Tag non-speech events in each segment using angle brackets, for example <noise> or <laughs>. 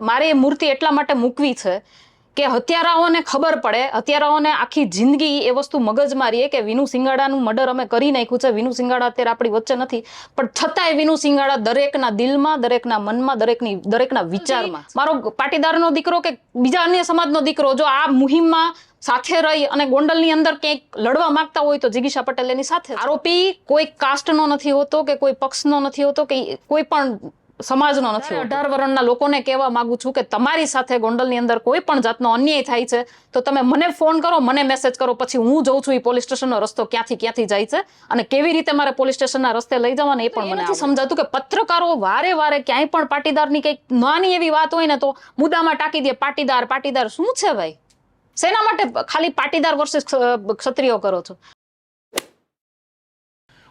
મારે એ મૂર્તિ એટલા માટે મૂકવી છે કે હત્યારાઓને ખબર પડે હત્યારાઓને આખી જિંદગી એ વસ્તુ મગજમાં રહીએ કે વિનુ સિંગાડાનું મર્ડર અમે કરી નાખ્યું છે. વિનુ સિંગાડા અત્યારે આપણી વચ્ચે નથી પણ છતાંય વિનુ સિંગાડા દરેકના દિલમાં દરેકના મનમાં દરેકની દરેકના વિચારમાં. મારો પાટીદારનો દીકરો કે બીજા અન્ય સમાજનો દીકરો જો આ મુહિમમાં સાથે રહી અને ગોંડલની અંદર ક્યાંક લડવા માંગતા હોય તો જિગીશા પટેલ એની સાથે આરોપી કોઈ કાસ્ટનો નથી હોતો કે કોઈ પક્ષનો નથી હોતો કે કોઈ પણ સમાજનો નથી અઢાર વર્ષના લોકોને કહેવા માંગુ છું કે તમારી સાથે ગોંડલની અંદર કોઈ પણ જાતનો અન્યાય થાય છે તો તમે મને ફોન કરો મને મેસેજ કરો પછી હું જઉં છું એ પોલીસ સ્ટેશનનો રસ્તો ક્યાંથી ક્યાંથી જાય છે અને કેવી રીતે મારે પોલીસ સ્ટેશનના રસ્તે લઈ જવાના એ પણ મને નથી સમજાતું કે પત્રકારો વારે વારે ક્યાંય પણ પાટીદારની કંઈક નાની એવી વાત હોય ને તો મુદ્દામાં ટાંકી દે પાટીદાર પાટીદાર શું છે ભાઈ? શેના માટે ખાલી પાટીદાર વર્ષે ક્ષત્રિયો કરો છો?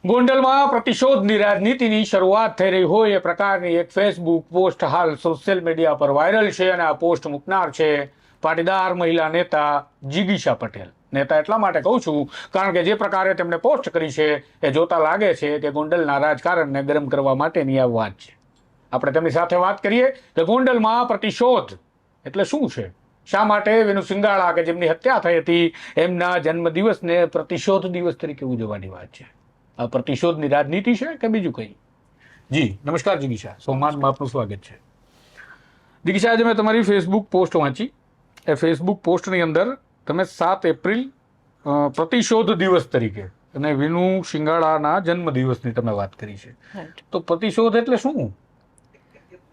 ગોંડલમાં પ્રતિશોધની રાજનીતિની શરૂઆત થઈ રહી હોય એ પ્રકારની એક ફેસબુક પોસ્ટ હાલ સોશિયલ મીડિયા પર વાયરલ છે અને આ પોસ્ટ મૂકનાર છે પાટીદાર મહિલા નેતા જીગીશા પટેલ. નેતા એટલા માટે કહું છું, કારણ કે જે પ્રકારે તેમણે પોસ્ટ કરી છે એ જોતા લાગે છે કે ગોંડલના રાજકારણને ગરમ કરવા માટેની આ વાત છે. આપણે તેમની સાથે વાત કરીએ કે ગોંડલમાં પ્રતિશોધ એટલે શું છે? શા માટે વિનુ સિંગાળા કે જેમની હત્યા થઈ હતી, એમના જન્મદિવસને પ્રતિશોધ દિવસ તરીકે ઉજવવાની વાત છે? પ્રતિશોધની રાજનીતિ છે કે બીજું કંઈ? જી નમસ્કાર જિગીશા સોમાનમાં આપનું સ્વાગત છે. જિગીશા આજે મેં તમારી ફેસબુક પોસ્ટ વાંચી. એ ફેસબુક પોસ્ટની અંદર તમે સાત એપ્રિલ પ્રતિશોધ દિવસ તરીકે અને વિનુ શિંગાળાના જન્મદિવસની તમે વાત કરી છે. તો પ્રતિશોધ એટલે શું?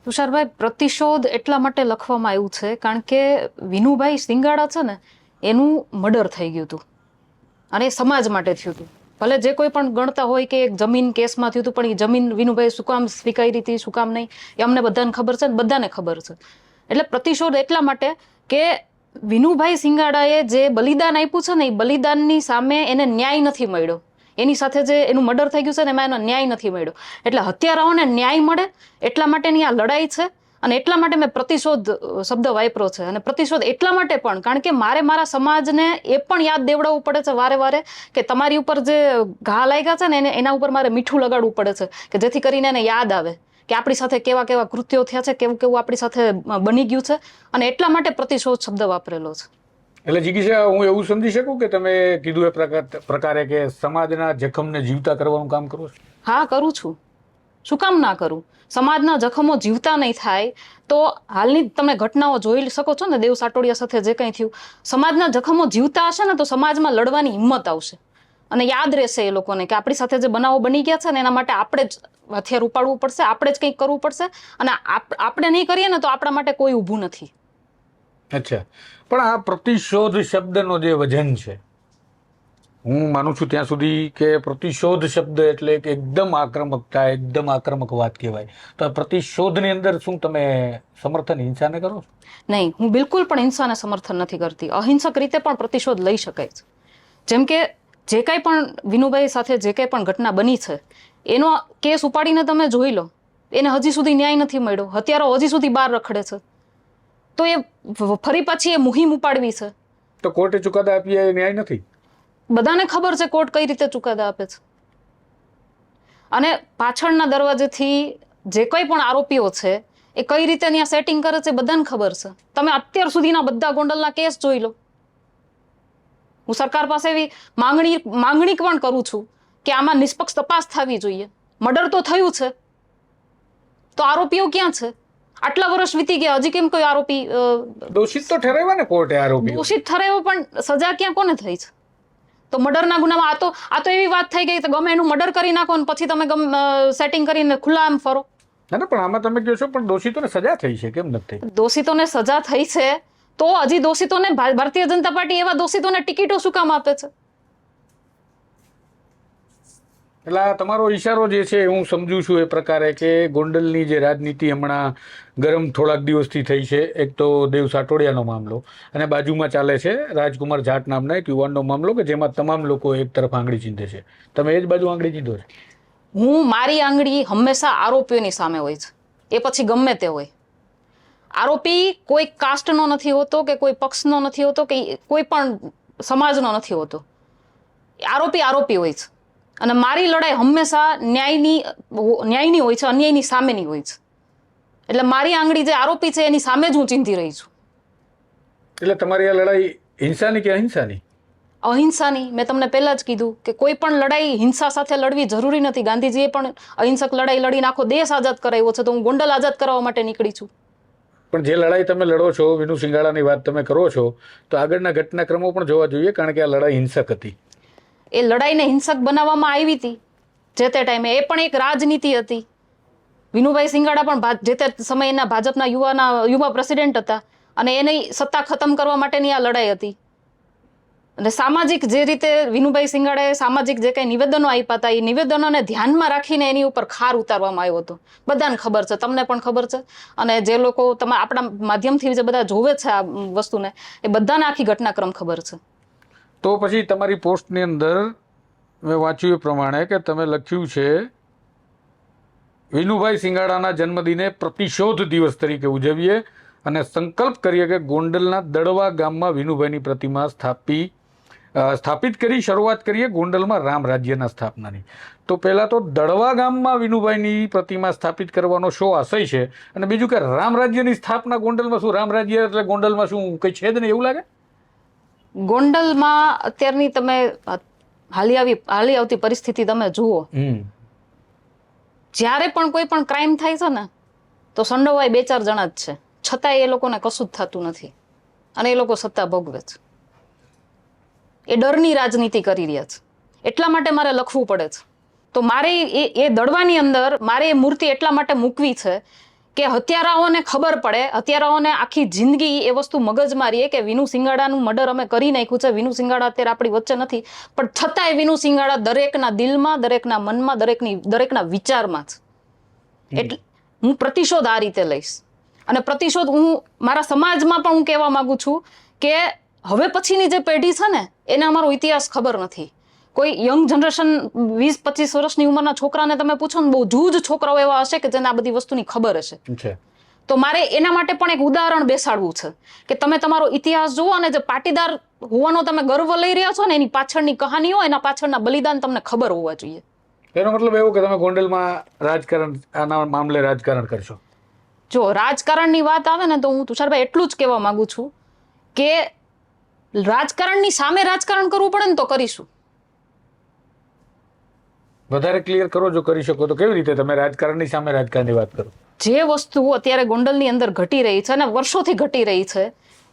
તુષારભાઈ પ્રતિશોધ એટલા માટે લખવામાં આવ્યું છે કારણ કે વિનુભાઈ સિંગાડા છે ને એનું મર્ડર થઈ ગયું હતું. અને એ સમાજ માટે થયું હતું. ભલે જે કોઈ પણ ગણતા હોય કે એક જમીન કેસમાં થયું હતું, પણ એ જમીન વિનુભાઈ શું કામ સ્વીકારી હતી, શું કામ નહીં, એ અમને બધાને ખબર છે ને બધાને ખબર છે. એટલે પ્રતિશોધ એટલા માટે કે વિનુભાઈ સિંગાડાએ જે બલિદાન આપ્યું છે ને, એ બલિદાનની સામે એને ન્યાય નથી મળ્યો. એની સાથે જે એનું મર્ડર થઈ ગયું છે ને, એમાં એનો ન્યાય નથી મળ્યો. એટલે હત્યારાઓને ન્યાય મળે એટલા માટેની આ લડાઈ છે. અને એટલા માટે મેં પ્રતિશોધ શબ્દ વાપરો છે. અને પ્રતિશોધ એટલા માટે પણ કારણ કે મારે મારા સમાજને એ પણ યાદ દેવડાવવું પડે છે વારે વારે કે તમારી ઉપર જે ઘા લાગ્યા છે ને એને એના ઉપર મારે મીઠું લગાડવું પડે છે કે જેથી કરીને એને યાદ આવે કે આપણી સાથે કેવા કેવા કૃત્યો થયા છે કેવું કેવું આપણી સાથે બની ગયું છે. અને એટલા માટે પ્રતિશોધ શબ્દ વાપરેલો છે. એટલે જિગીશા હું એવું સમજી શકું કે તમે કીધું એ પ્રકાર- પ્રકારે કે સમાજના જખમને જીવતા કરવાનું કામ કરો છો? હા કરું છું. શું કામ ના કરું? સમાજના જખમો જીવતા નહીં થાય. તો હાલની તમે ઘટનાઓ જોઈ શકો છો ને દેવ સાટોડિયા સાથે જે કંઈ થયું, સમાજના જખમો જીવતા હશે ને તો સમાજમાં લડવાની હિંમત આવશે. અને યાદ રહેશે એ લોકોને કે આપણી સાથે જે બનાવો બની ગયા છે ને એના માટે આપણે જ હથિયાર ઉપાડવું પડશે, આપણે જ કંઈક કરવું પડશે અને આપ- આપણે નહીં કરીએ ને તો આપણા માટે કોઈ ઊભું નથી. અચ્છા. પણ આ પ્રતિશોધ શબ્દનો જે વજન છે હું માનું છું ત્યાં સુધી કે પ્રતિશોધ શબ્દ એટલે કે એકદમ આક્રમકતા એકદમ આક્રમક વાત કહેવાય. તો પ્રતિશોધની અંદર શું તમે સમર્થન હિંસાને કરો? છો નહીં હું બિલકુલ પણ હિંસાને સમર્થન નથી કરતી. અહિંસક રીતે પણ પ્રતિશોધ લઈ શકાય છે. જેમ કે જે કાંઈ પણ વિનુભાઈ સાથે જે કાંઈ પણ ઘટના બની છે એનો કેસ ઉપાડીને તમે જોઈ લો. એને હજી સુધી ન્યાય નથી મળ્યો. હત્યારો હજી સુધી બહાર રખડે છે. તો એ ફરી પાછી એ મુહિમ ઉપાડવી છે. તો કોર્ટે ચુકાદા આપી એ ન્યાય નથી? બધાને ખબર છે કોર્ટ કઈ રીતે ચુકાદા આપે છે. અને પાછળના દરવાજેથી જે કંઈ પણ આરોપીઓ છે એ કઈ રીતે ત્યાં સેટિંગ કરે છે બધાને ખબર છે. તમે અત્યાર સુધીના બધા ગોંડલના કેસ જોઈ લો. હું સરકાર પાસે એવી માંગણી માંગણી પણ કરું છું કે આમાં નિષ્પક્ષ તપાસ થવી જોઈએ. મર્ડર તો થયું છે. તો આરોપીઓ ક્યાં છે? આટલા વર્ષ વીતી ગયા હજી કેમ કોઈ આરોપી દોષિત તો ઠરાવ્યા ને કોર્ટે આરોપી દોષિત ઠરાવ્યો પણ સજા ક્યાં કોને થઈ છે? તો મર્ડરના ગુનામાં આ તો આ તો એવી વાત થઈ ગઈ તો ગમે એનું મર્ડર કરી નાખો ને પછી તમે ગમ સેટિંગ કરીને ખુલ્લા આમ ફરો. ના ના પણ આમાં તમે કહો છો પણ દોષિતોને સજા થઈ છે કેમ નથી? થઈ દોષિતોને સજા થઈ છે તો હજી દોષિતોને ભારતીય જનતા પાર્ટી એવા દોષિતોને ટિકિટો શું કામ આપે છે? એટલે આ તમારો ઈશારો જે છે હું સમજુ છું એ પ્રકારે કે ગોંડલની જે રાજનીતિ હમણાં ગરમ થોડાક દિવસથી થઈ છે. એક તો દેવ સાટોડિયાનો મામલો અને બાજુમાં ચાલે છે રાજકુમાર જાટ નામના એક યુવાનનો મામલો કે જેમાં તમામ લોકો એક તરફ આંગળી ચીંધે છે. તમે એ જ બાજુ આંગળી ચીંધો છે? હું મારી આંગળી હંમેશા આરોપીઓની સામે હોય છે. એ પછી ગમે તે હોય. આરોપી કોઈ કાસ્ટનો નથી હોતો કે કોઈ પક્ષનો નથી હોતો કે કોઈ પણ સમાજનો નથી હોતો. આરોપી આરોપી હોય છે. અને મારી લડાઈ હંમેશા ન્યાયની ન્યાયની હોય છે અન્યાયની સામેની હોય છે. એટલે મારી આંગળી જે આરોપી છે એની સામે જ હું ચિંતી રહી છું. એટલે તમારી આ લડાઈ હિંસાની કે અહિંસાની? અહિંસાની. મેં તમને પહેલાં જ કીધું કે કોઈ પણ લડાઈ હિંસા સાથે લડવી જરૂરી નથી. ગાંધીજીએ પણ અહિંસક લડાઈ લડીને આખો દેશ આઝાદ કરાવ્યો છે તો હું ગોંડલ આઝાદ કરાવવા માટે નીકળી છું. પણ જે લડાઈ તમે લડો છો વિનુ સિંગાળાની વાત તમે કરો છો તો આગળના ઘટનાક્રમો પણ જોવા જોઈએ કારણ કે આ લડાઈ હિંસક હતી. એ લડાઈને હિંસક બનાવવામાં આવી હતી. જે તે ટાઈમે એ પણ એક રાજનીતિ હતી. વિનુભાઈ સિંગાડા પણ જે તે સમયના ભાજપના યુવાના, યુવા પ્રેસિડેન્ટ હતા અને એની સત્તા ખતમ કરવા માટેની આ લડાઈ હતી. અને સામાજિક જે રીતે વિનુભાઈ સિંગાડાએ સામાજિક જે કંઈ નિવેદનો આપ્યા હતા, એ નિવેદનોને ધ્યાનમાં રાખીને એની ઉપર ખાર ઉતારવામાં આવ્યો હતો. બધાને ખબર છે, તમને પણ ખબર છે. અને જે લોકો તમે, આપણા માધ્યમથી જે બધા જોવે છે આ વસ્તુને, એ બધાને આખી ઘટનાક્રમ ખબર છે. તો પછી તમારી પોસ્ટની અંદર મેં વાંચ્યું એ પ્રમાણે કે તમે લખ્યું છે, વિનુભાઈ સિંગાડાના જન્મદિને પ્રતિશોધ દિવસ તરીકે ઉજવીએ અને સંકલ્પ કરીએ કે ગોંડલના દડવા ગામમાં વિનુભાઈની પ્રતિમા સ્થાપી સ્થાપિત કરી, શરૂઆત કરીએ ગોંડલમાં રામ રાજ્યના સ્થાપનાની. તો પહેલાં તો દડવા ગામમાં વિનુભાઈની પ્રતિમા સ્થાપિત કરવાનો શો આશય છે અને બીજું કે રામ રાજ્યની સ્થાપના ગોંડલમાં શું? રામ રાજ્ય એટલે ગોંડલમાં શું? કંઈ છે જ નહીં એવું લાગે? ગોંડલમાં અત્યારની તમે હાલી આવી હાલી આવતી પરિસ્થિતિ તમે જુઓ. જ્યારે પણ કોઈ પણ ક્રાઇમ થાય છે ને તો સંડોવાય બે ચાર જણા જ છે. છતાંય એ લોકોને કશું જ થતું નથી. અને એ લોકો સત્તા ભોગવે છે. એ ડરની રાજનીતિ કરી રહ્યા છે. એટલા માટે મારે લખવું પડે છે. તો મારે એ એ દડવાની અંદર મારે એ મૂર્તિ એટલા માટે મૂકવી છે કે હત્યારાઓને ખબર પડે હત્યારાઓને આખી જિંદગી એ વસ્તુ મગજમારીએ કે વિનુ સિંગાડાનું મર્ડર અમે કરી નાખ્યું છે. વિનુ સિંગાડા અત્યારે આપણી વચ્ચે નથી પણ છતાંય વિનુ સિંગાડા દરેકના દિલમાં દરેકના મનમાં દરેકની દરેકના વિચારમાં છે એટલે હું પ્રતિશોધ આ રીતે લઈશ. અને પ્રતિશોધ હું મારા સમાજમાં પણ હું કહેવા માંગુ છું કે હવે પછીની જે પેઢી છે ને એને અમારો ઇતિહાસ ખબર નથી. કોઈ યંગ જનરેશન વીસ પચીસ વર્ષની ઉંમરના છોકરાને તમે પૂછો ને બહુ જૂજ છોકરાઓ એવા હશે કે જેને આ બધી વસ્તુની ખબર હશે? તો મારે એના માટે પણ એક ઉદાહરણ બેસાડવું છે કે તમે તમારો ઇતિહાસ જુઓ અને જે પાટીદાર હોવાનો તમે ગર્વ લઈ રહ્યા છો ને એની પાછળની કહાનીઓ એના પાછળના બલિદાન તમને ખબર હોવા જોઈએ. એનો મતલબ એવો કે તમે ગોંડલમાં રાજકારણ આના મામલે રાજકારણ કરશો. જો રાજકારણની વાત આવે ને તો હું તુષારભાઈ એટલું જ કહેવા માંગુ છું કે રાજકારણની સામે રાજકારણ કરવું પડે ને તો કરીશું. વધારે ક્લિયર કરો જો કરી શકો તો કેવી રીતે? તમે રાજકારણની સામે રાજકારણની વાત કરો. જે વસ્તુઓ અત્યારે ગોંડલની અંદર ઘટી રહી છે અને વર્ષોથી ઘટી રહી છે,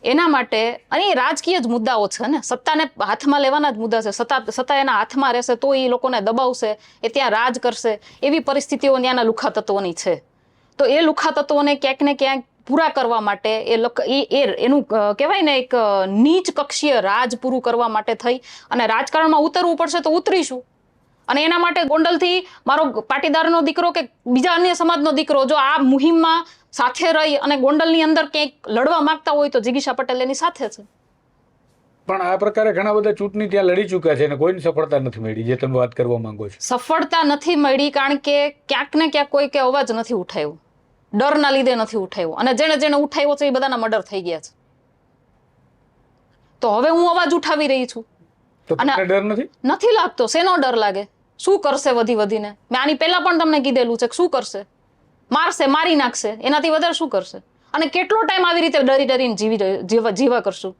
એના માટે અને એ રાજકીય જ મુદ્દાઓ છે ને. સત્તાને હાથમાં લેવાના જ મુદ્દા છે. સત્તા સત્તા એના હાથમાં રહેશે તો એ લોકોને દબાવશે, એ ત્યાં રાજ કરશે. એવી પરિસ્થિતિઓ ત્યાંના લુખા તત્વોની છે. તો એ લુખા તત્વોને ક્યાંક ને ક્યાંક પૂરા કરવા માટે એ એ એનું કહેવાય ને એક નીચ કક્ષીય રાજ પૂરું કરવા માટે થઈ અને રાજકારણમાં ઉતરવું પડશે તો ઉતરીશું. અને એના માટે ગોંડલથી મારો પાટીદારનો દીકરો કે બીજા અન્ય સમાજનો દીકરો જો આ મુહિમમાં સાથે રહી અને ગોંડલની અંદર ક્યાંક લડવા માંગતા હોય તો જિગીશા પટેલ એની સાથે છે. પણ આ પ્રકારે ઘણા બધા ચૂંટણી ત્યાં લડી ચૂક્યા છે અને કોઈની સફળતા નથી મળી જે તમે વાત કરવા માંગો છો. સફળતા નથી મળી કારણ કે ક્યાંક ને ક્યાંક કોઈ કે અવાજ નથી ઉઠાવ્યો ડરના લીધે નથી ઉઠાવ્યો અને જેને જેને ઉઠાવ્યો છે એ બધાના મર્ડર થઈ ગયા છે. તો હવે હું અવાજ ઉઠાવી રહી છું. તો તમને ડર નથી? નથી લાગતો. શેનો ડર લાગે? શું કરશે વધી વધીને? મેં આની પહેલા પણ તમને કીધેલું છે કે શું કરશે? મારશે મારી નાખશે. એનાથી વધારે શું કરશે? અને કેટલો ટાઈમ આવી રીતે ડરી ડરીને જીવી જીવા કરશું?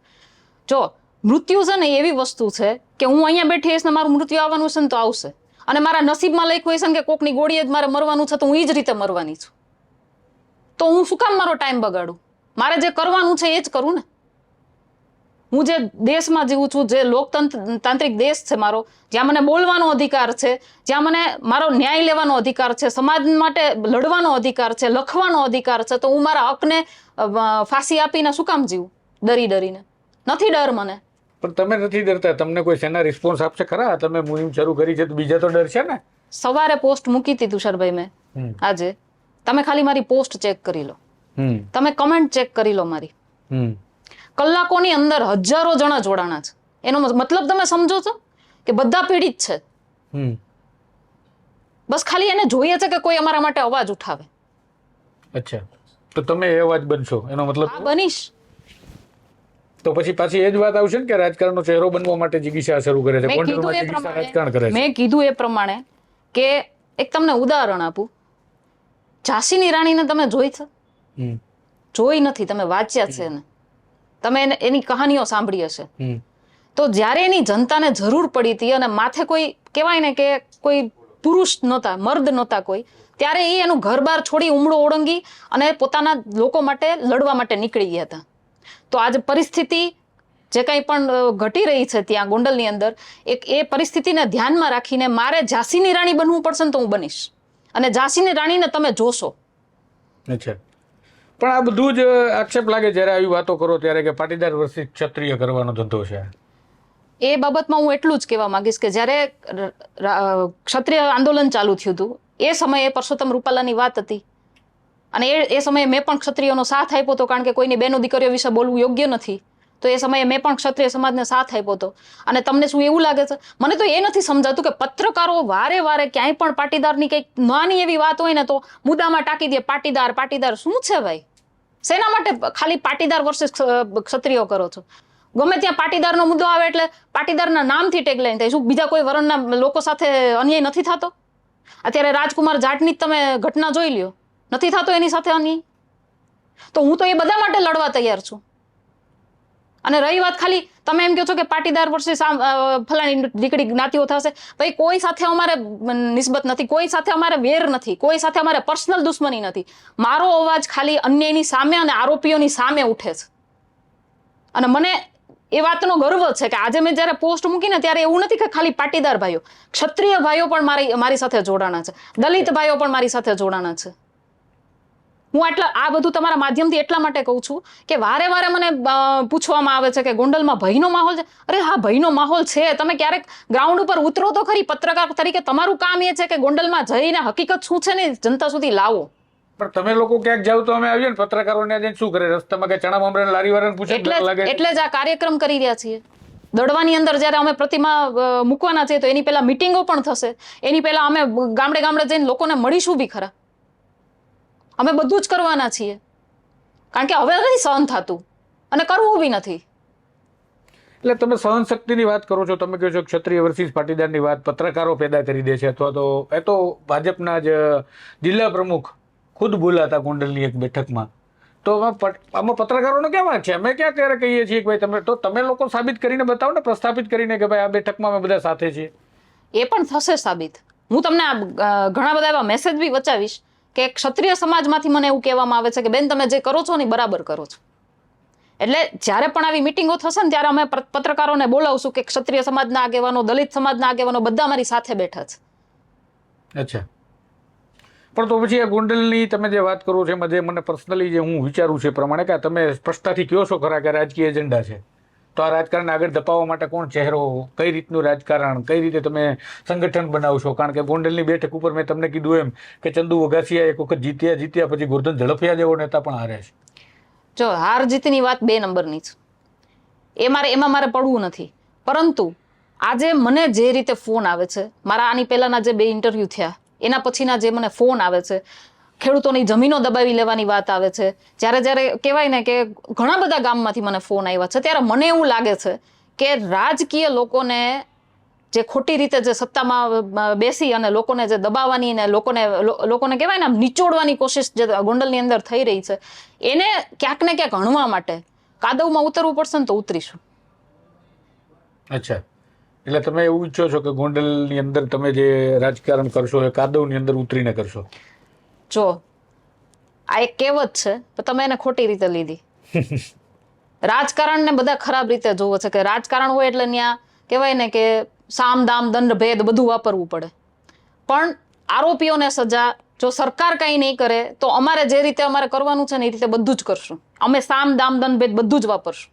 જો મૃત્યુ છે ને એવી વસ્તુ છે કે હું અહીંયા બેઠી હશે ને મારું મૃત્યુ આવવાનું છે ને તો આવશે. અને મારા નસીબમાં લખ્યું હશે ને કે કોકની ગોળીએ જ મારે મરવાનું છે તો હું એ જ રીતે મરવાની છું. તો હું શું કામ મારો ટાઈમ બગાડું? મારે જે કરવાનું છે એ જ કરું ને? હું જે દેશમાં જીવું છું જે લોકતંત્ર તાંત્રિક દેશ છે મારો જ્યાં મને બોલવાનો અધિકાર છે જ્યાં મને મારો ન્યાય લેવાનો અધિકાર છે સમાજ માટે લડવાનો અધિકાર છે લખવાનો અધિકાર છે તો હું મારા હકને ફાંસી આપીને શું કામ જીવું? ડરી ડરીને. નથી ડર મને. પણ તમે નથી ડરતા? તમને કોઈ સેના રિસ્પોન્સ આપશે ખરા? તમે મુહિમ શરૂ કરી છે તો બીજા તો ડર છે ને? સવારે પોસ્ટ મૂકી હતી તુષારભાઈ મેં આજે. તમે ખાલી મારી પોસ્ટ ચેક કરી લો. તમે કમેન્ટ ચેક કરી લો મારી. કલાકોની અંદર હજારો જણા જોડાણા છે. એનો મતલબ તમે સમજો છો? કે બધા પીડિત છે. બસ ખાલી એને જોઈએ છે કે કોઈ અમારા માટે અવાજ ઉઠાવે. અચ્છા. તો તમે એ અવાજ બનશો. એનો મતલબ? બનીશ. તો પછી પાછી એ જ વાત આવશે ને કે રાજકારણનો ચહેરો બનવા માટે જિગીશા શરૂ કરે છે. મેં કીધું એ રાજકારણ કરે પ્રમાણે છે? મેં કીધું એ પ્રમાણે કે એક તમને ઉદાહરણ આપું. ઝાંસીની રાણીને તમે જોઈ છે? જોઈ નથી તમે વાંચ્યા છે ને તમે એને કહાનીઓ સાંભળી હશે. તો જ્યારે એની જનતાને જરૂર પડી હતી અને માથે કોઈ કહેવાય ને કે કોઈ પુરુષ નહોતા મર્દ નહોતા કોઈ ત્યારે એ એનું ઘર બાર છોડી ઉમળો ઓળંગી અને પોતાના લોકો માટે લડવા માટે નીકળી ગયા હતા. તો આજ પરિસ્થિતિ જે કંઈ પણ ઘટી રહી છે ત્યાં ગોંડલની અંદર એક એ પરિસ્થિતિને ધ્યાનમાં રાખીને મારે ઝાંસીની રાણી બનવું પડશે ને તો હું બનીશ. અને ઝાંસીની રાણીને તમે જોશો. અચ્છા. પણ આ બધું જ આક્ષેપ લાગે જ્યારે આવી વાતો કરો ત્યારે કે પાટીદાર વર્ષિત ક્ષત્રિય કરવાનો ધંધો છે. એ બાબતમાં હું એટલું જ કહેવા માંગીશ કે જ્યારે ક્ષત્રિય આંદોલન ચાલુ થયું હતું, એ સમયે પરસોત્તમ રૂપાલાની વાત હતી. અને એ એ સમયે મેં પણ ક્ષત્રિયોનો સાથ આપ્યો હતો, કારણ કે કોઈની બેનો દીકરીઓ વિશે બોલવું યોગ્ય નથી. તો એ સમયે મેં પણ ક્ષત્રિય સમાજને સાથ આપ્યો હતો. અને તમને શું એવું લાગે છે? મને તો એ નથી સમજાતું કે પત્રકારો વારે વારે ક્યાંય પણ પાટીદારની કંઈક નાની એવી વાત હોય ને તો મુદ્દામાં ટાંકી દે, પાટીદાર પાટીદાર શું છે ભાઈ? શેના માટે ખાલી પાટીદાર વર્ષે ક્ષત્રિયો કરો છો? ગમે ત્યાં પાટીદારનો મુદ્દો આવે એટલે પાટીદારના નામથી ટેગલાઈન થાય શું બીજા કોઈ વર્ણના લોકો સાથે અન્યાય નથી થતો? અત્યારે રાજકુમાર જાટની જ તમે ઘટના જોઈ લ્યો. નથી થતો એની સાથે અન્યાય? તો હું તો એ બધા માટે લડવા તૈયાર છું. અને રહી વાત ખાલી, તમે એમ કહો છો કે પાટીદાર વર્ષે ફલાણી દીકરી જ્ઞાતિઓ થશે ભાઈ કોઈ સાથે અમારે નિસ્બત નથી, કોઈ સાથે અમારે વેર નથી, કોઈ સાથે અમારે પર્સનલ દુશ્મની નથી. મારો અવાજ ખાલી અન્યાયની સામે અને આરોપીઓની સામે ઉઠે છે. અને મને એ વાતનો ગર્વ છે કે આજે મેં જ્યારે પોસ્ટ મૂકીને ત્યારે એવું નથી કે ખાલી પાટીદાર ભાઈઓ, ક્ષત્રિય ભાઈઓ પણ મારી મારી સાથે જોડાણા છે, દલિત ભાઈઓ પણ મારી સાથે જોડાણા છે. હું આટલા આ બધું તમારા માધ્યમથી એટલા માટે કહું છું કે વારે વારે મને પૂછવામાં આવે છે કે ગોંડલમાં ભયનો માહોલ છે. અરે હા ભયનો માહોલ છે. તમે ક્યારેક ગ્રાઉન્ડ ઉપર ઉતરો તો ખરી પત્રકાર તરીકે તમારું કામ એ છે કે ગોંડલમાં જઈને હકીકત શું છે ને જનતા સુધી લાવો. પણ તમે લોકો ક્યાંક જાવ તો અમે આવીએ ને પત્રકારોને જઈને શું કરે? રસ્તામાં કે ચણા મમરા લારી વાળાને પૂછે એટલે એટલે જ આ કાર્યક્રમ કરી રહ્યા છીએ. દડવાની અંદર જ્યારે અમે પ્રતિમા મૂકવાના છીએ તો એની પહેલા મિટિંગો પણ થશે. એની પહેલા અમે ગામડે ગામડે જઈને લોકોને મળીશું બી ખરા. અમે બધું જ કરવાના છીએ. કારણ કે હવે નથી સહન થતું. અને કરવું બી નથી. એટલે તમે સહનશક્તિની વાત કરો છો. તમે કહો છો ક્ષત્રિય વર્ષિસ પાટીદારની વાત પત્રકારો પેદા કરી દે છે. અથવા તો એ તો ભાજપના જ જિલ્લા પ્રમુખ ખુદ બોલાતા ગોંડલની એક બેઠકમાં. તો આમાં પત્રકારોનો ક્યાં વાત છે? અમે ક્યાં ત્યારે કહીએ છીએ કે ભાઈ તમે તો તમે લોકો સાબિત કરીને બતાવો ને પ્રસ્થાપિત કરીને કે ભાઈ આ બેઠકમાં અમે બધા સાથે છીએ. એ પણ થશે સાબિત. હું તમને આ ઘણા બધા એવા મેસેજ બી વચાવીશ. કે ક્ષત્રિય સમાજમાંથી મને એવું કહેવામાં આવે છે કે, બેન, તમે જે કરો છો ને બરાબર કરો છો. એટલે જ્યારે પણ આવી મિટિંગો થશે ને, ત્યારે અમે પત્રકારોને બોલાવશું કે ક્ષત્રિય સમાજના આગેવાનો, દલિત સમાજના આગેવાનો બધા મારી સાથે બેઠા છે. અચ્છા. પણ તો પછી આ ગોંડલની તમે જે વાત કરો છો, એમાં જે મને પર્સનલી જે હું વિચારું છું એ પ્રમાણે કે તમે સ્પષ્ટતાથી કહો છો ખરા કે રાજકીય એજન્ડા છે? તો આ રાજકારણને આગળ ધપાવવા માટે કોણ ચહેરો? કઈ રીતનું રાજકારણ? કઈ રીતે તમે સંગઠન બનાવશો કારણ કે ગોંડલની બેઠક ઉપર મેં તમને કીધું એમ કે ચંદુ વઘાસિયા એક વખત જીત્યા જીત્યા પછી ગોરધન ઝડફિયા જેવો નેતા પણ હારે છે. જો, હાર જીતની વાત બે નંબરની છે. એ મારે, એમાં મારે પડવું નથી. પરંતુ આજે મને જે રીતે ફોન આવે છે, મારા આની પહેલાના જે બે ઇન્ટરવ્યૂ થયા, એના પછીના જે મને ફોન આવે છે ખેડૂતોની જમીનો દબાવી લેવાની વાત આવે છે. જ્યારે જ્યારે કહેવાય ને કે ઘણા બધા ગામમાંથી મને ફોન આવ્યા છે, ત્યારે મને એવું લાગે છે કે રાજકીય લોકોને જે ખોટી રીતે જે સત્તામાં બેસી અને લોકોને જે દબાવવાની ને લોકોને લોકોને કહેવાય ને નિચોડવાની કોશિશ જે ગોંડલની અંદર થઈ રહી છે, એને ક્યાંક ને ક્યાંક હણવા માટે કાદવમાં ઉતરવું પડશે ને તો ઉતરીશું. અચ્છા. એટલે તમે એવું ઈચ્છો છો કે ગોંડલની અંદર તમે જે રાજકારણ કરશો એ કાદવની અંદર ઉતરીને કરશો? જો આ એક કહેવત છે તો તમે એને ખોટી રીતે લીધી. <laughs> રાજકારણને બધા ખરાબ રીતે જોવે છે કે રાજકારણ હોય એટલે ત્યાં કહેવાય ને કે સામ દામ દંડ ભેદ બધું વાપરવું પડે. પણ આરોપીઓને સજા જો સરકાર કંઈ નહીં કરે તો અમારે જે રીતે અમારે કરવાનું છે ને એ રીતે બધું જ કરશું. અમે સામ દામ દંડ ભેદ બધું જ વાપરશું.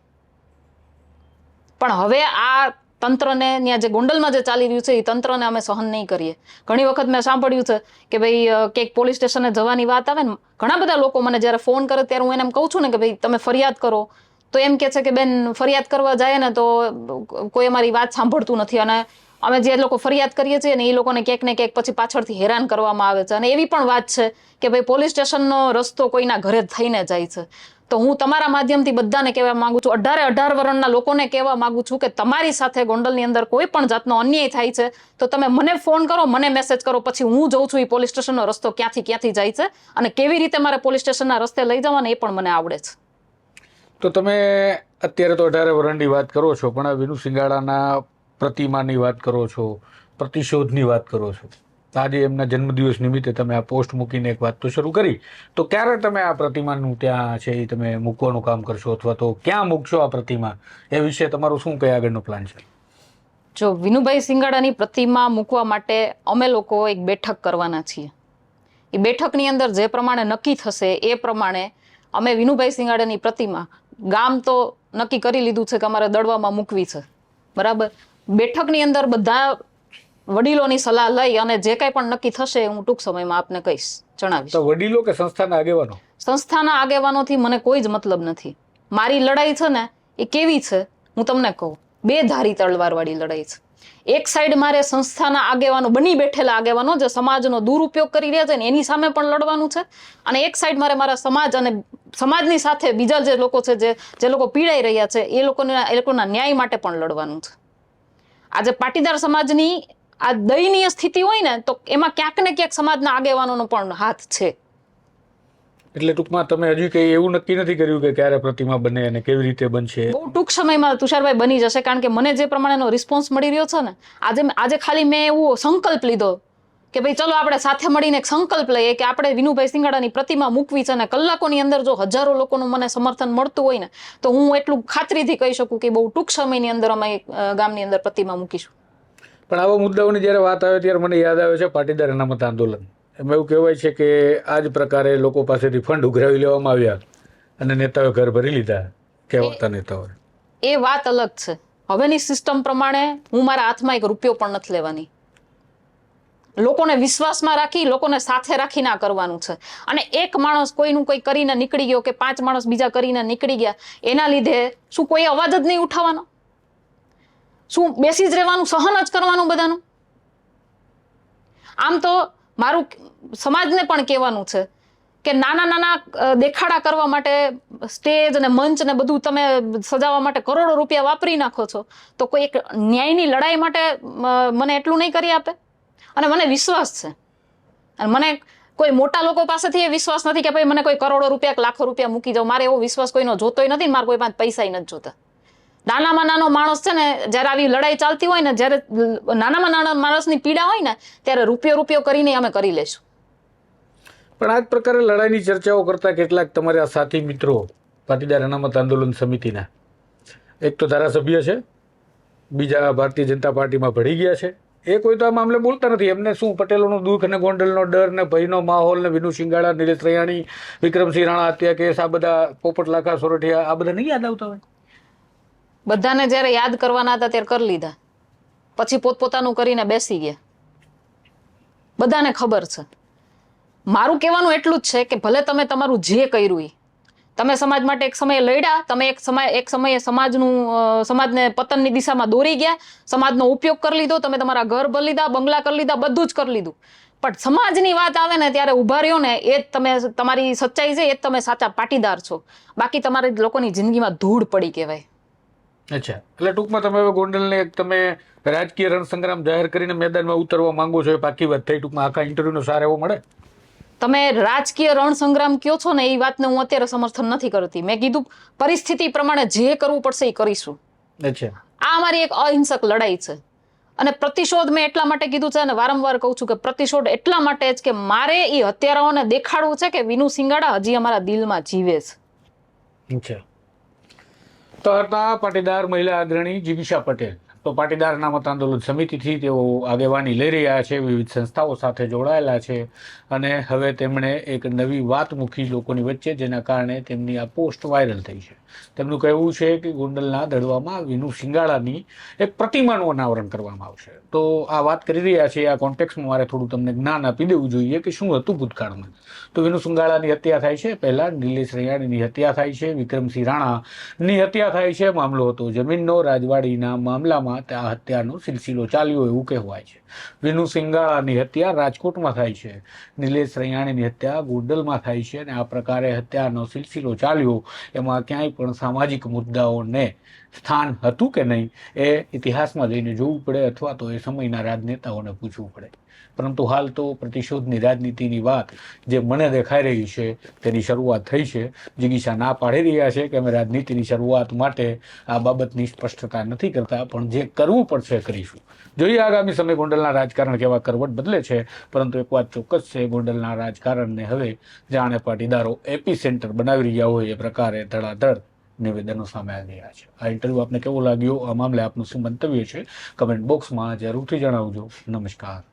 પણ હવે આ તંત્રને ત્યાં જે ગોંડલમાં જે ચાલી રહ્યું છે, એ તંત્રને અમે સહન નહીં કરીએ. ઘણી વખત મેં સાંભળ્યું છે કે ભાઈ ક્યાંક પોલીસ સ્ટેશને જવાની વાત આવે ને, ઘણા બધા લોકો મને જ્યારે ફોન કરે ત્યારે હું એને એમ કહું છું ને કે ભાઈ, તમે ફરિયાદ કરો. તો એમ કે છે કે બેન, ફરિયાદ કરવા જાય ને તો કોઈ અમારી વાત સાંભળતું નથી અને અમે જે લોકો ફરિયાદ કરીએ છીએ ને, એ લોકોને ક્યાંક ને ક્યાંક પછી પાછળથી હેરાન કરવામાં આવે છે. અને એવી પણ વાત છે કે ભાઈ, પોલીસ સ્ટેશનનો રસ્તો કોઈના ઘરે થઈને જાય છે. તો હું તમારા માધ્યમથી બધાને કહેવા માંગુ છું, અઢારે અઢાર વર્ષના લોકોને કહેવા માંગુ છું કે તમારી સાથે ગોંડલની અંદર કોઈ પણ જાતનો અન્યાય થાય છે, તો તમે મને ફોન કરો, મને મેસેજ કરો, પછી હું જઉં છું એ પોલીસ સ્ટેશનનો રસ્તો ક્યાંથી ક્યાંથી જાય છે અને કેવી રીતે મારે પોલીસ સ્ટેશનના રસ્તે લઈ જવાના એ પણ મને આવડે છે. તો તમે અત્યારે તો અઢારે વરણની વાત કરો છો, પણ આ વિનુ સિંગાળાના પ્રતિમાની વાત કરો છો, પ્રતિશોધની વાત કરો છો. આજે એમના જન્મદિવસ નિમિત્તે તમે આ પોસ્ટ મૂકીને એક વાત તો શરૂ કરી. તો ક્યારે તમે આ પ્રતિમાનું ત્યાં છે એ તમે મૂકવાનું કામ કરશો અથવા તો ક્યાં મૂકશો આ પ્રતિમા? એ વિશે તમારું શું કઈ આગળનો પ્લાન છે? જો વિનુભાઈ સિંગાડાની પ્રતિમા મૂકવા માટે અમે લોકો એક બેઠક કરવાના છીએ. એ બેઠકની અંદર જે પ્રમાણે નક્કી થશે એ પ્રમાણે અમે વિનુભાઈ સિંગાડાની પ્રતિમા ગામ તો નક્કી કરી લીધું છે કે અમારે દડવામાં મૂકવી છે. બરાબર? બેઠકની અંદર બધા વડીલોની સલાહ લઈ અને જે કાંઈ પણ નક્કી થશે હું ટૂંક સમયમાં આપને કહીશ જણાવીશ. તો વડીલો કે સંસ્થાના આગેવાનો? સંસ્થાના આગેવાનોથી મને કોઈ જ મતલબ નથી. મારી લડાઈ છે ને એ કેવી છે હું તમને કહું. બે ધારી તલવારવાળી લડાઈ છે. એક સાઈડ મારે સંસ્થાના આગેવાનો બની બેઠેલા આગેવાનો જે સમાજનો દુરુપયોગ કરી રહ્યા છે ને એની સામે પણ લડવાનું છે. અને એક સાઈડ મારે મારા સમાજ અને સમાજની સાથે બીજા જે લોકો છે જે જે લોકો પીડાઈ રહ્યા છે એ લોકોને એ લોકોના ન્યાય માટે પણ લડવાનું છે. આજે પાટીદાર સમાજની આ દયનીય સ્થિતિ હોય ને તો એમાં ક્યાંક ને ક્યાંક સમાજના આગેવાનોનો પણ હાથ છે. એટલે ટૂંકમાં તમે હજી કઈ એવું નક્કી નથી કર્યું કે ક્યારે પ્રતિમા બને અને કેવી રીતે બનશે? બહુ ટૂંક સમયમાં તુષારભાઈ બની જશે કારણ કે મને જે પ્રમાણેનો રિસ્પોન્સ મળી રહ્યો છે ને આજે આજે ખાલી મેં એવો સંકલ્પ લીધો કે ભાઈ ચલો આપણે સાથે મળીને એક સંકલ્પ લઈએ કે આપણે વિનુભાઈ સિંગાડાની પ્રતિમા મૂકવી છે અને કલાકોની અંદર જો હજારો લોકોનું મને સમર્થન મળતું હોય ને તો હું એટલું ખાતરીથી કહી શકું કે બહુ ટૂંક સમયની અંદર અમે ગામની અંદર પ્રતિમા મૂકીશું. પણ આવા મુદ્દાઓની જ્યારે વાત આવે ત્યારે મને યાદ આવે છે પાટીદાર અનામત આંદોલન. એમાં એવું કહેવાય છે કે આ જ પ્રકારે લોકો પાસેથી ફંડ ઉઘરાવી લેવામાં આવ્યા અને નેતાઓએ ઘર ભરી લીધા કહેવાતા નેતાઓએ. એ વાત અલગ છે. હવેની સિસ્ટમ પ્રમાણે હું મારા હાથમાં એક રૂપિયો પણ નથી લેવાની. લોકોને વિશ્વાસમાં રાખી લોકોને સાથે રાખીને આ કરવાનું છે. અને એક માણસ કોઈનું કોઈ કરીને નીકળી ગયો કે પાંચ માણસ બીજા કરીને નીકળી ગયા એના લીધે શું કોઈ અવાજ જ નહીં ઉઠાવવાનો? શું બેસી જ રહેવાનું, સહન જ કરવાનું બધાનું? આમ તો મારું સમાજને પણ કહેવાનું છે કે નાના નાના દેખાડા કરવા માટે સ્ટેજ અને મંચ ને બધું તમે સજાવવા માટે કરોડો રૂપિયા વાપરી નાખો છો, તો કોઈ એક ન્યાયની લડાઈ માટે મને એટલું નહીં કરી આપે? અને મને વિશ્વાસ છે. અને મને કોઈ મોટા લોકો પાસેથી એ વિશ્વાસ નથી કે ભાઈ મને કોઈ કરોડો રૂપિયા લાખો રૂપિયા મૂકી જાઓ મારે એવો વિશ્વાસ કોઈનો જોતોય નથી મારે કોઈ પાસે પૈસા નથી જોતા. નાનામાં નાનો માણસ છે ને, જ્યારે આવી લડાઈ ચાલતી હોય ને, જ્યારે નાનામાં નાના માણસની પીડા હોય ને, ત્યારે રૂપિયો રૂપિયો કરીને અમે કરી લેશું. પણ આ જ પ્રકારે લડાઈની ચર્ચાઓ કરતા કેટલાક તમારા સાથી મિત્રો પાટીદાર અનામત આંદોલન સમિતિના. એક તો ધારાસભ્ય છે, બીજા ભારતીય જનતા પાર્ટીમાં ભળી ગયા છે. એ કોઈ તો આ મામલે બોલતા નથી. એમને શું પટેલોનું દુઃખ ને ગોંડલનો ડર ને ભયનો માહોલ ને વિનુ સિંગાળા નિલેશ રૈયાણી, વિક્રમસિંહ રાણા હત્યા કેસ, આ બધા પોપટ લાખા સોરઠિયા, આ બધા નહીં યાદ આવતા હોય? બધાને જ્યારે યાદ કરવાના હતા ત્યારે કરી લીધા. પછી પોતપોતાનું કરીને બેસી ગયા. બધાને ખબર છે. મારું કહેવાનું એટલું જ છે કે ભલે તમે તમારું જે કર્યું એ તમે સમાજ માટે એક સમયે લડ્યા, તમે એક સમય, એક સમયે સમાજનું સમાજને પતનની દિશામાં દોરી ગયા, સમાજનો ઉપયોગ કરી લીધો, તમે તમારા ઘર ભરી લીધા, બંગલા કરી લીધા, બધું જ કરી લીધું. પણ સમાજની વાત આવે ને ત્યારે ઊભા રહ્યો ને, એ જ તમે તમારી સચ્ચાઈ છે, એ જ તમે સાચા પાટીદાર છો. બાકી તમારી લોકોની જિંદગીમાં ધૂળ પડી કહેવાય. અચ્છા. એટલે ટૂંકમાં તમે હવે ગોંડલને એક તમે રાજકીય રણસંગ્રામ જાહેર કરીને મેદાનમાં ઉતરવા માંગો છો એ પાકી વાત થઈ. ટૂંકમાં આખા ઇન્ટરવ્યુનો સાર એવો મળે? તમે રાજકીય રણ સંગ્રામ કયો છો ને એ વાતને હું અત્યારે સમર્થન નથી કરતી. મેં કીધું પરિસ્થિતિ પ્રમાણે જે કરવું પડશે એ કરીશું. અચ્છા. આ અમારી એક અહિંસક લડાઈ છે. અને પ્રતિશોધ મેં એટલા માટે કીધું છે અને વારંવાર કહું છું કે પ્રતિશોધ એટલા માટે જ કે મારે એ હત્યારાઓને દેખાડવું છે કે વિનુ સિંગાડા હજી અમારા દિલમાં જીવે છે. તો હતા પાટીદાર મહિલા અગ્રણી જીગીશા પટેલ. તો પાટીદાર અનામત આંદોલન સમિતિથી તેઓ આગેવાની લઈ રહ્યા છે, વિવિધ સંસ્થાઓ સાથે જોડાયેલા છે અને હવે તેમણે એક નવી વાત મૂકી લોકોની વચ્ચે જેના કારણે તેમની આ પોસ્ટ વાયરલ થઈ છે. તેમનું કહેવું છે કે ગોંડલના દડવામાં વિનુ સિંગાળાની એક પ્રતિમાનું અનાવરણ કરવામાં આવશે. તો આ વાત કરી રહ્યા છે, આ કોન્ટેક્સમાં મારે થોડું તમને જ્ઞાન આપી દેવું જોઈએ કે શું હતું ભૂતકાળમાં. તો વિનુ સુંગાળાની હત્યા થાય છે, પહેલાં નિલેશ રૈયાણીની હત્યા થાય છે, વિક્રમસિંહ રાણાની હત્યા થાય છે, મામલો હતો જમીનનો, રાજવાડીના મામલામાં આ હત્યાનો સિલસિલો ચાલ્યો એવું કહેવાય છે. વિનુ સિંગાળાની હત્યા રાજકોટમાં થાય છે નિલેશ રૈયાણીની હત્યા ગોંડલમાં થાય છે અને આ પ્રકારે હત્યાનો સિલસિલો ચાલ્યો, એમાં ક્યાંય પણ સામાજિક મુદ્દાઓને સ્થાન હતું કે નહીં એ ઇતિહાસમાં જઈને જોવું પડે અથવા તો એ સમયના રાજનેતાઓને પૂછવું પડે. પરંતુ હાલ તો પ્રતિશોધની રાજનીતિની વાત જે મને દેખાઈ રહી છે, તેની શરૂઆત થઈ છે. જિગીશા ના પાડી રહ્યા છે કે અમે રાજનીતિની શરૂઆત માટે આ બાબતની સ્પષ્ટતા નથી કરતા, પણ જે કરવું પડશે કરીશું. જોઈએ આગામી સમય ગોંડલના રાજકારણ કેવા કરવટ બદલે છે, પરંતુ એક વાત ચોક્કસ છે, ગોંડલના રાજકારણને હવે જાણે પાટીદારો એપી સેન્ટર બનાવી રહ્યા હોય એ પ્રકારે ધડાધડ. નિવેદનો સામે આવી રહ્યા છે. આ ઇન્ટરવ્યૂ આપને કેવો લાગ્યો? આ મામલે આપનું શું મંતવ્ય છે? કમેન્ટ બોક્સમાં જરૂરથી જણાવજો. નમસ્કાર.